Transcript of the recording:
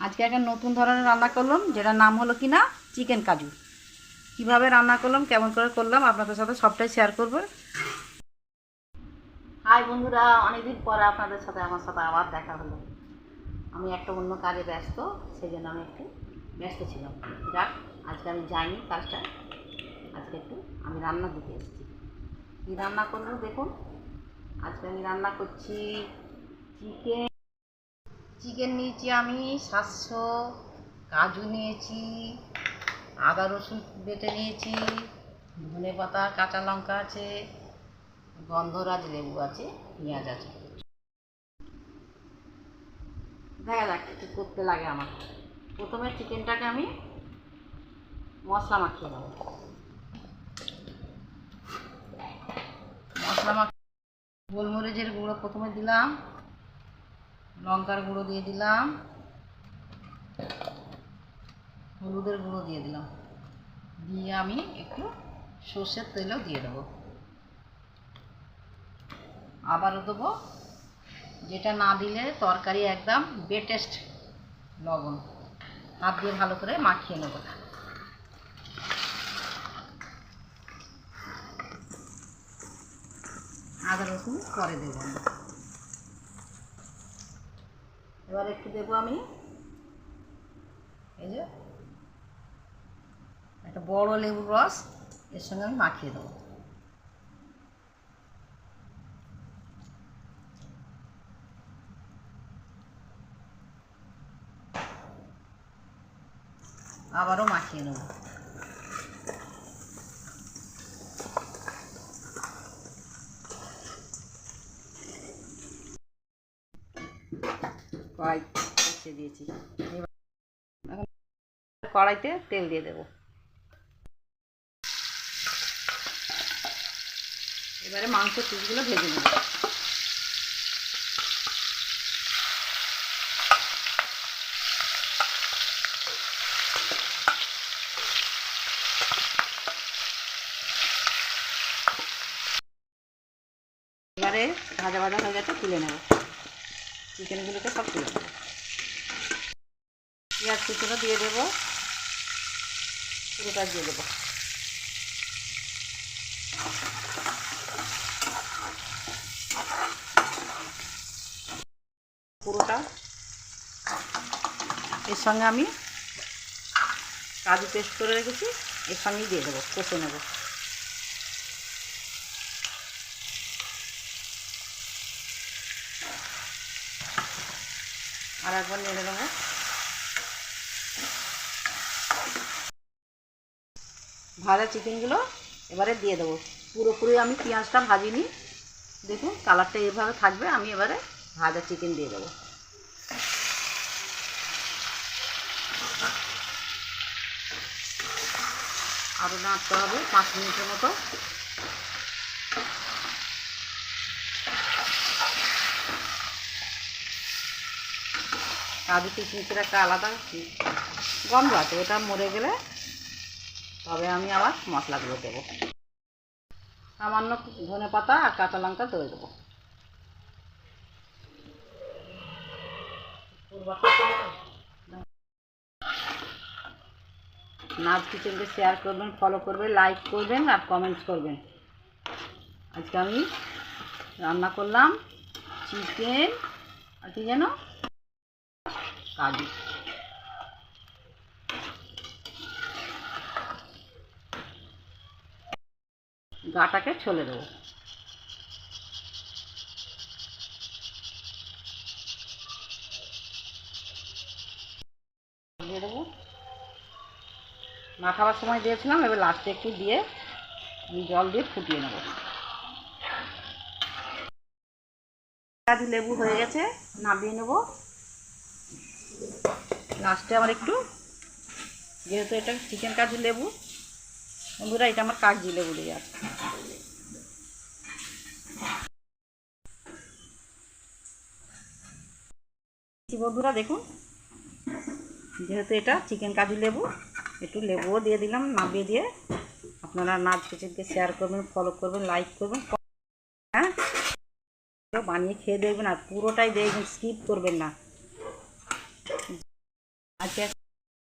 আজকে একটা নতুন ধরনের রান্না করলাম, যেটার নাম হলো কি না চিকেন কাজু। কীভাবে রান্না করলাম, কেমন করে করলাম, আপনাদের সাথে সবটাই শেয়ার করব। হাই বন্ধুরা, অনেকদিন পরে আপনাদের সাথে আমার সাথে আবার দেখা হলো। আমি একটা অন্য কাজে ব্যস্ত সেই জন্য আমি একটু ব্যস্ত ছিলাম। যাক, আজকে আমি যাইনি কাজটা। আজকে একটু আমি রান্না দিতে এসেছি। কী রান্না করব দেখুন। আজকে আমি রান্না করছি চিকেন চিকেন নিয়েছি আমি, সাতশো, কাজু নিয়েছি, আদা রসুন বেটে নিয়েছি, ধনে পাতা, কাঁচা লঙ্কা আছে, গন্ধরাজ লেবু আছে, পেঁয়াজ আছে। দেখা যাক কী করতে লাগে আমার। প্রথমে চিকেনটাকে আমি মশলা মাখিয়ে নেব। মশলা মাখ গোলমরিচের গুঁড়ো প্রথমে দিলাম। লঙ্কার গুঁড়ো দিয়ে দিলাম। হলুদের গুঁড়ো দিয়ে দিলাম। দিয়ে আমি একটু সর্ষের তেলও দিয়ে দেবো। আবারও দেবো। যেটা না দিলে তরকারি একদম বেটেস্ট লবণ। হাত দিয়ে ভালো করে মাখিয়ে নেব। আদা রসুন পরে দেবো এবার একটু দেবো আমি। এই যে, একটা বড় লেবুর রস, এর সঙ্গে আমি মাখিয়ে দেবো। আবারও মাখিয়ে নেব। বসিয়ে দিয়েছি। এখন কড়াইতে তেল দিয়ে দেবো। এবারে মাংস পিসগুলো ভেজে নেব। এবারে ভাজা ভাজা হয়ে গেছে, তুলে নেব। চিকেনগুলোকে সব তুলে নেব। পেঁয়াজ কুচুনো দিয়ে দেবো। পুরোটা দিয়ে দেবো। পুরোটা। এর সঙ্গে আমি কাজু পেস্ট করে রেখেছি। এর সঙ্গেই দিয়ে দেবো, কষে নেব। আর একবার নেড়ে নেব ভাজা চিকেনগুলো এবারে দিয়ে দেবো। পুরোপুরি আমি পেঁয়াজটা ভাজিনি। দেখুন কালারটা এভাবে থাকবে, আমি এবারে ভাজা চিকেন দিয়ে দেবো। আরও নাড়তে হবে, পাঁচ মিনিটের মতো। কাজু কিশমিশের একটা আলাদা গন্ধ আছে, ওটা মরে গেলে তবে আমি আবার মশলাগুলো দেবো। সামান্য ধনে পাতা আর কাঁচা লঙ্কা দিয়ে দেবো। নাচ কিচেনকে শেয়ার করবেন ফলো করবেন লাইক করবেন আর কমেন্টস করবেন। আজকে আমি রান্না করলাম চিকেন আর কি যেন? কাজু গাটাকে ছলে দেবো। দিয়ে দেবো। খাওয়ার সময় দিয়েছিলাম, এবার লাস্টে একটু দিয়ে জল দিয়ে ফুটিয়ে নেব। কাজু লেবু হয়ে গেছে, নামিয়ে নেব। লাস্টে আমার একটু, যেহেতু এটা চিকেন কাজু লেবু, বন্ধুরা এটা আমার কাগজি লেবু দিয়ে আছে। বন্ধুরা, দেখুন, যেহেতু এটা চিকেন কাজু লেবু, একটু লেবুও দিয়ে দিলাম, নামিয়ে দিয়ে আপনারা নাচ কিচেনকে শেয়ার করবেন ফলো করবেন লাইক করবেন হ্যাঁ? বানিয়ে খেয়ে দেখবেন আর পুরোটাই দেখবেন স্কিপ করবেন না। আজকে